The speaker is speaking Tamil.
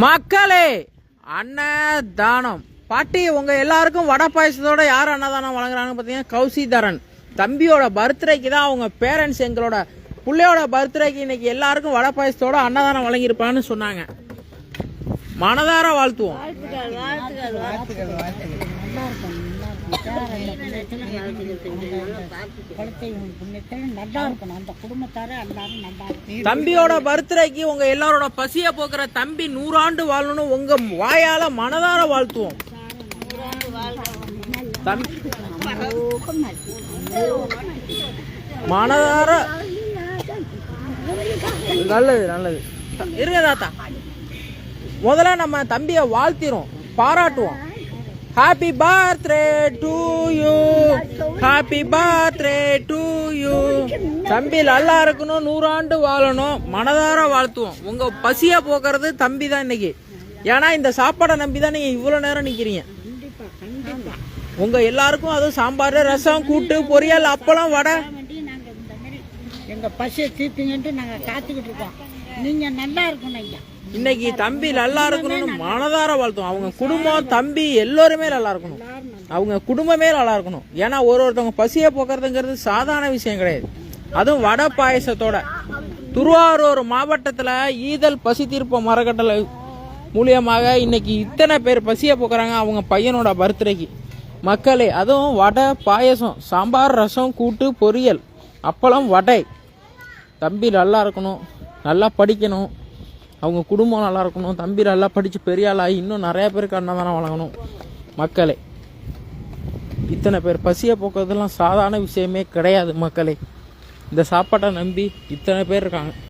மக்களே அன்னதானம். பாட்டி உங்கள் எல்லாருக்கும் வடை பாயசத்தோட யார் அன்னதானம் வழங்குறாங்கன்னு பார்த்தீங்கன்னா கௌசிதரன். தம்பியோட பர்த்டேக்கு தான் அவங்க பேரண்ட்ஸ் எங்களோட பிள்ளையோட பர்த்டேக்கு இன்னைக்கு எல்லாருக்கும் வடை பாயசத்தோட அன்னதானம் வழங்கியிருப்பான்னு சொன்னாங்க. மனதார வாழ்த்துவோம். தம்பியோட பர்த்டேக்கு உங்க எல்லாரோட பசிய போக்குற தம்பி நூறாண்டு வாழணும் உங்க வாயால மனதார வாழ்த்துவோம். மனதார நல்லது நல்லது. இருங்க தாத்தா. முதல்ல நம்ம தம்பியை வாழ்த்திரும் பாராட்டுவோம். Happy birthday to you happy birthday to you தம்பி நல்லா இருக்கணும் நூறாண்டு வாழணும் மனதார வாழ்த்துவோம். உங்க பசியை போக்குறது தம்பி தான் இன்னைக்கு. ஏன்னா இந்த சாப்பாடை நம்பி தான் நீங்க இவ்வளவு நேரம் நிக்கிறீங்க. உங்க எல்லாருக்கும் அதுவும் சாம்பார் ரசம் கூட்டு பொரியல் அப்பளம் வடை. எங்க பசியை தீர்த்துங்கன்ட்டு நாங்க காத்துக்கிட்டு இருக்கோம். நீங்கள் நல்லா இருக்கணும் ஐயா. இன்னைக்கு தம்பி நல்லா இருக்கணும்னு மனதார வாழ்த்துவோம். அவங்க குடும்பம் தம்பி எல்லோருமே நல்லா இருக்கணும். அவங்க குடும்பமே நல்லா இருக்கணும். ஏன்னா ஒரு ஒருத்தவங்க பசியை போக்குறதுங்கிறது சாதாரண விஷயம் கிடையாது. அதுவும் வடை பாயசத்தோட. திருவாரூர் மாவட்டத்தில் ஈதல் பசி தீர்ப்ப மரக்கட்டளை மூலியமாக இன்னைக்கு இத்தனை பேர் பசியை போக்குறாங்க. அவங்க பையனோட பர்த்டேக்கு. மக்களே அதுவும் வடை பாயசம் சாம்பார் ரசம் கூட்டு பொரியல் அப்பளம் வடை. தம்பி நல்லா இருக்கணும். நல்லா படிக்கணும். அவங்க குடும்பம் நல்லா இருக்கணும். தம்பி நல்லா படித்து பெரிய ஆளாகி இன்னும் நிறைய பேருக்கு அன்னதானம் வழங்கணும். மக்களே. இத்தனை பேர் பசியை போக்குறதெல்லாம் சாதாரண விஷயமே கிடையாது மக்களே. இந்த சாப்பாட்டை நம்பி இத்தனை பேர் இருக்காங்க.